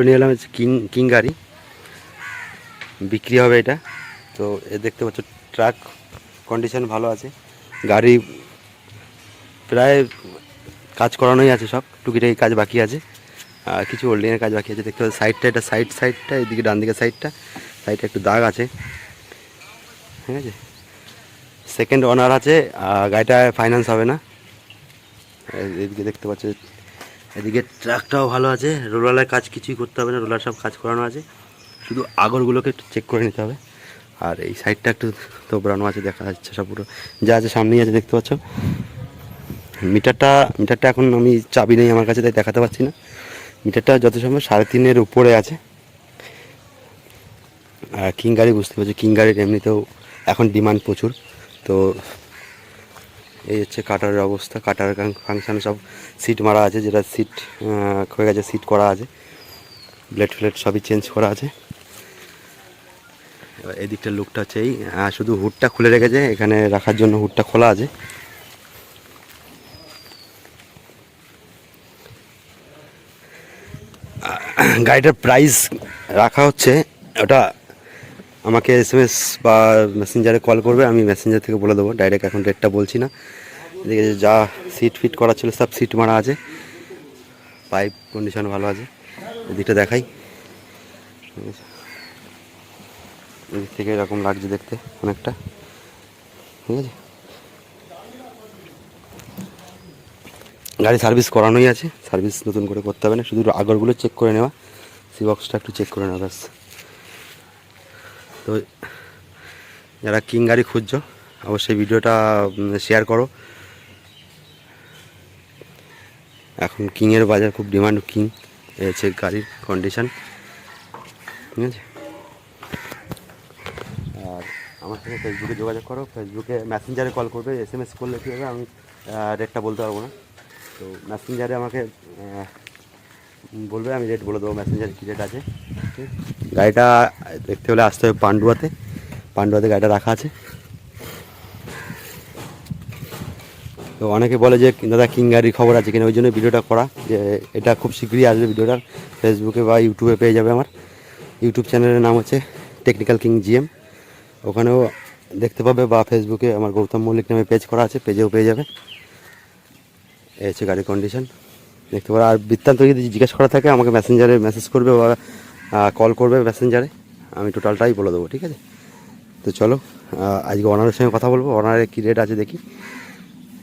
তো নিয়ে এলাম হচ্ছে কিং কিং গাড়ি। বিক্রি হবে এটা। তো এ দেখতে পাচ্ছ, ট্রাক কন্ডিশন ভালো আছে। গাড়ি প্রায় কাজ করানোই আছে সব, টুকিটাকি কাজ বাকি আছে। আর কিছু হোল্ডিংয়ের কাজ বাকি আছে। দেখতে পাচ্ছ সাইডটা এটা সাইড সাইডটা এদিকে ডান দিকে সাইডটা সাইডটা একটু দাগ আছে। ঠিক আছে? সেকেন্ড ওনার আছে গাড়িটা ফাইন্যান্স হবে না। এদিকে দেখতে পাচ্ছ এদিকে ট্রাকটাও ভালো আছে। রোলারের কাজ কিছুই করতে হবে না, রোলার সব কাজ করানো আছে। শুধু আগরগুলোকে একটু চেক করে নিতে হবে। আর এই সাইডটা একটু তোবড়ানো আছে, দেখা যাচ্ছে সব পুরো। যা আছে সামনেই আছে, দেখতে পাচ্ছ? মিটারটা মিটারটা এখন আমি চাবি নেই আমার কাছে, তাই দেখাতে পারছি না। মিটারটা যত সম্ভব সাড়ে তিনের উপরে আছে। আর কিং গাড়ি বুঝতে পারছি, কিং গাড়ির এমনিতেও এখন ডিমান্ড প্রচুর। তো এই হচ্ছে কাটারের অবস্থা কাটার ফাংশানে সব সিট মারা আছে, যেটা সিট হয়ে গেছে, সিট করা আছে। ব্লেড ফ্লেড সবই চেঞ্জ করা আছে। এবার এদিকটার লুকটা হচ্ছে এই শুধু হুডটা খুলে রেখেছে, এখানে রাখার জন্য হুডটা খোলা আছে। গাড়িটার প্রাইস রাখা হচ্ছে, ওটা আমাকে এস এম এস বা মেসেঞ্জারে কল করবে, আমি মেসেঞ্জার থেকে বলে দেবো। ডাইরেক্ট এখন রেটটা বলছি না। এদিকে যা সিট ফিট করা ছিল, সব সিট মারা আছে। পাইপ কন্ডিশন ভালো আছে। এদিকটা দেখাই। এদিক থেকে এরকম লাগছে দেখতে অনেকটা। ঠিক আছে? গাড়ি সার্ভিস করানোই আছে। সার্ভিস নতুন করে করতে হবে না। শুধু আগরগুলো চেক করে নেওয়া। সি বক্সটা একটু চেক করে নেওয়া, ব্যাস। তো যারা কিং গাড়ি খুঁজছো, অবশ্যই ভিডিওটা শেয়ার করো। এখন কিংয়ের বাজার খুব ডিমান্ড কিং হচ্ছে গাড়ির কন্ডিশন ঠিক আছে? আর আমার সাথে ফেসবুকে যোগাযোগ করো ফেসবুকে মেসেঞ্জারে কল করবে এস এম এস করলে কী হবে আমি রেটটা বলতে পারব না। তো মেসেঞ্জারে আমাকে বলবে, আমি রেট বলে দেবো মেসেঞ্জারে কী রেট আছে? গাড়িটা দেখতে হলে আসতে হবে পান্ডুয়াতে। পান্ডুয়াতে গাড়িটা রাখা আছে। তো অনেকে বলে যে, দাদা, কিং গাড়ির খবর আছে কিনা? ওই জন্য ভিডিওটা করা। যে, এটা খুব শীঘ্রই আসবে ভিডিওটা। ফেসবুকে বা ইউটিউবে পেয়ে যাবে আমার। ইউটিউব চ্যানেলের নাম হচ্ছে টেকনিক্যাল কিং জিএম। ওখানেও দেখতে পাবে বা ফেসবুকে আমার গৌতম মল্লিক নামে পেজ করা আছে, পেজেও পেয়ে যাবে। এই হচ্ছে গাড়ির কন্ডিশন দেখতে পারো। আর বৃত্তান্ত যদি জিজ্ঞেস করা থাকে, আমাকে মেসেঞ্জারে মেসেজ করবে বা কল করবে প্যাসেঞ্জারে আমি টোটালটাই বলে দেবো, ঠিক আছে? তো চলো আজকে ওনারের সঙ্গে কথা বলব ওনারের কী রেট আছে দেখি।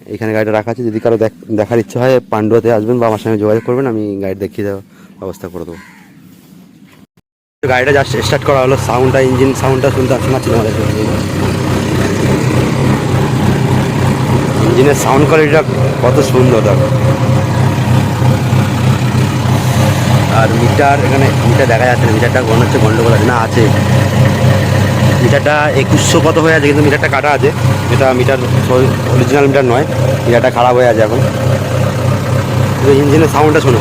এখানে গাড়িটা রাখা আছে, যদি কারও দেখ- দেখার ইচ্ছা হয়, পান্ডুয়াতে আসবেন বা আমার সঙ্গে যোগাযোগ করবেন, আমি গাড়ি দেখিয়ে দেওয়ার ব্যবস্থা করে দেবো। গাড়িটা জাস্ট স্টার্ট করা হলো সাউন্ডটা ইঞ্জিন সাউন্ডটা শুনতে শোনাচ্ছিল আমাদের ইঞ্জিনের সাউন্ড কোয়ালিটিটা কত সুন্দর দেখো। আর মিটার এখানে, মিটার দেখা যাচ্ছে না, মিটারটা মনে হচ্ছে গন্ডগোল আছে। না, আছে। মিটারটা একুশশো কত হয়ে আছে, কিন্তু মিটারটা কাটা আছে। যেটা মিটার অরিজিনাল মিটার নয়, মিটারটা খারাপ হয়ে আছে এখন। ইঞ্জিনের সাউন্ডটা শোনো।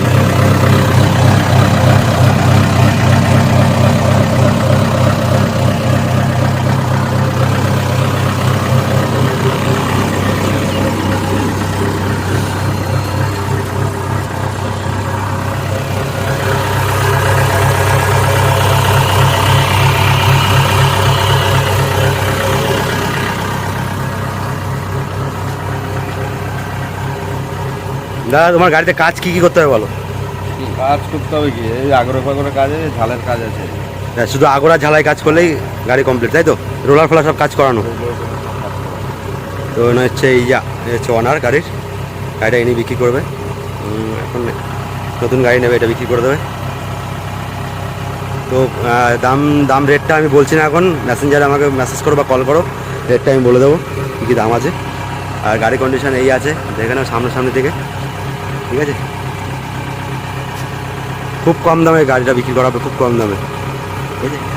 দাদা তোমার গাড়িতে কাজ কি কি করতে হবে বলো? কাজ করতে হবে কি? এই আগরে ফাগরে কাজ আছে ঝালের কাজ আছে। হ্যাঁ, শুধু আগোড়া ঝালাই কাজ করলেই গাড়ি কমপ্লিট তাই তো? রোলার ফোলার সব কাজ করানো। তো মনে হচ্ছে এই যা হচ্ছে অনার গাড়ির। গাড়িটা ইনি বিক্রি করবে। এখন নতুন গাড়ি নেবে এটা বিক্রি করে দেবে। তো দাম দাম রেটটা আমি বলছি না এখন। মেসেঞ্জারে আমাকে মেসেজ করো বা কল করো। রেটটা আমি বলে দেবো কী কী দাম আছে। আর গাড়ি কন্ডিশন এই আছে দেখে নাও সামনাসামনি থেকে। ঠিক আছে? খুব কম দামে গাড়িটা বিক্রি করা হবে খুব কম দামে। ঠিক আছে?